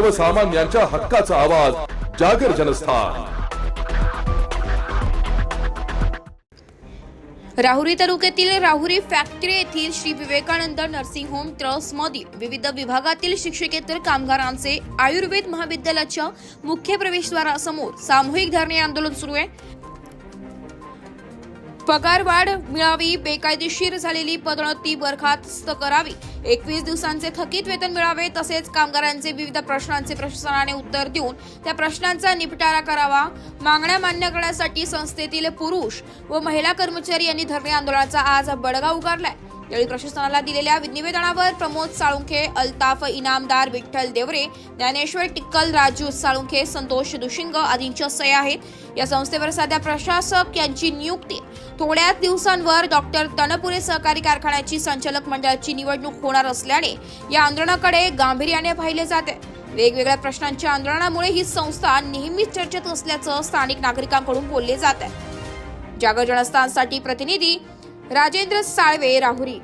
सर्वसामान्यांच्या हक्काचा आवाज जागर जनस्थान. राहुरी तालुक्यातील राहुरी फॅक्टरी येथील श्री विवेकानंद नर्सिंग होम ट्रस्टमधील विविध विभागातील शिक्षकेतर कामगारांचे आयुर्वेद महाविद्यालयाच्या मुख्य प्रवेशद्वारासमोर सामूहिक धरणे आंदोलन सुरू आहे. पगारवाढ मिळावी बेकायदेशीर झालेली पदोन्नती बरखास्त करावी. एकवीस दिवसांचे थकीत वेतन मिळावे तसेच कामगारांचे विविध प्रश्नांचे प्रशासनाने उत्तर देऊन त्या प्रश्नांचा निपटारा करावा. मागण्या मान्य करण्यासाठी संस्थेतील पुरुष व महिला कर्मचारी यांनी धरणे आंदोलनाचा आज बडगा उगारलाय. यावेळी प्रशासनाला दिलेल्या निवेदनावर प्रमोद साळुंखे अल्ताफ इनामदार विठ्ठल देवरे ज्ञानेश्वर टिक्कल राजू साळुंखे संतोष दुशिंग आदींच्या सह्या आहेत. या संस्थेवर सध्या प्रशासक यांची नियुक्ती. थोड्याच दिवसांवर डॉक्टर तनपुरे सहकारी कारखान्याची संचालक मंडळाची निवडणूक होणार असल्याने या आंदोलनाकडे गांभीर्याने पाहिले जाते. वेगवेगळ्या प्रश्नांच्या आंदोलनामुळे ही संस्था नेहमीच चर्चेत असल्याचं स्थानिक नागरिकांकडून बोलले जात. आहे जागर जनस्थानसाठी प्रतिनिधी राजेंद्र साळवे राहुरी